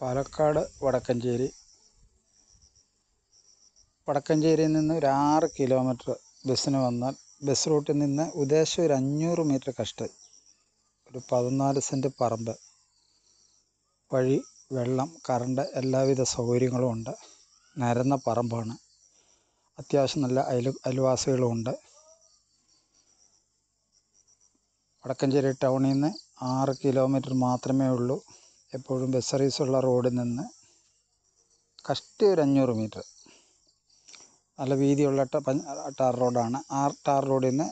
പാലക്കാട് വടക്കഞ്ചേരി. വടക്കഞ്ചേരിയിൽ നിന്ന് ഒരു ആറ് കിലോമീറ്റർ ബസ്സിന് വന്നാൽ ബസ് റൂട്ടിൽ നിന്ന് ഉദ്ദേശം ഒരു അഞ്ഞൂറ് മീറ്റർ കഷ്ട. ഒരു പതിനാല് സെന്റ് പറമ്പ് വഴി വെള്ളം കറണ്ട് എല്ലാവിധ സൗകര്യങ്ങളും ഉണ്ട്. നിരന്ന പറമ്പാണ്. അത്യാവശ്യം നല്ല അയൽ അയൽവാസികളും ഉണ്ട്. വടക്കഞ്ചേരി ടൗണിൽ നിന്ന് ആറ് കിലോമീറ്റർ മാത്രമേ ഉള്ളൂ. എപ്പോഴും ബസ് സർവീസുള്ള റോഡിൽ നിന്ന് കഷ്ടി ഒരു അഞ്ഞൂറ് മീറ്റർ. നല്ല വീതിയുള്ള ടാർ റോഡാണ്. ആ ടാർ റോഡിൽ നിന്ന്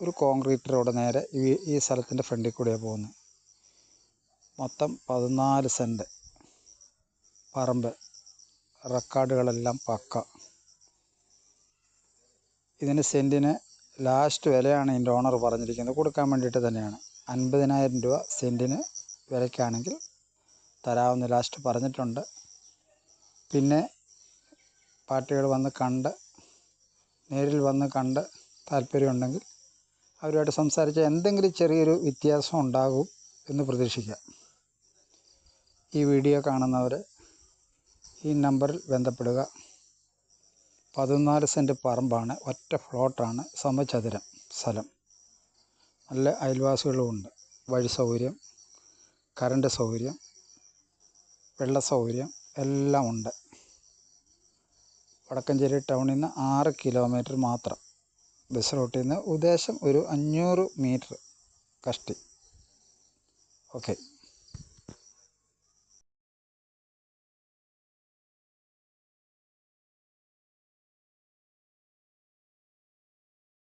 ഒരു കോൺക്രീറ്റ് റോഡ് നേരെ ഈ ഈ സ്ഥലത്തിന്റെ ഫ്രണ്ടിൽ കൂടിയാണ് പോകുന്നത് മൊത്തം പതിനാല് സെന്റ് പറമ്പ് റെക്കോർഡുകളെല്ലാം പക്ക. ഇതിന് സെന്റിന് ലാസ്റ്റ് വിലയാണ് ഇതിന്റെ ഓണർ പറഞ്ഞിരിക്കുന്നത്. കൊടുക്കാൻ വേണ്ടിയിട്ട് തന്നെയാണ്. അൻപതിനായിരം രൂപ സെന്റിന് വിലയ്ക്കാണെങ്കിൽ തരാമെന്ന് ലാസ്റ്റ് പറഞ്ഞിട്ടുണ്ട്. പിന്നെ പാർട്ടികൾ വന്ന് കണ്ട് നേരിൽ വന്ന് കണ്ട് താല്പര്യമുണ്ടെങ്കിൽ അവരുമായിട്ട് സംസാരിച്ച് എന്തെങ്കിലും ചെറിയൊരു വ്യത്യാസം ഉണ്ടാകും എന്ന് പ്രതീക്ഷിക്കാം. ഈ വീഡിയോ കാണുന്നവർ ഈ നമ്പറിൽ ബന്ധപ്പെടുക. പതിനാല് സെന്റ് പറമ്പാണ് ഒറ്റ ഫ്ലോട്ടാണ് സമചതുരം സ്ഥലം. നല്ല അയൽവാസികളുമുണ്ട്. വഴി സൗകര്യം കറണ്ട് സൗകര്യം വെള്ള സൗകര്യം എല്ലാം ഉണ്ട്. വടക്കഞ്ചേരി ടൗണിൽ നിന്ന് ആറ് കിലോമീറ്റർ മാത്രം. ബസ് റൂട്ടിൽ നിന്ന് ഉദ്ദേശം ഒരു അഞ്ഞൂറ് മീറ്റർ കഷ്ടി. ഓക്കെ.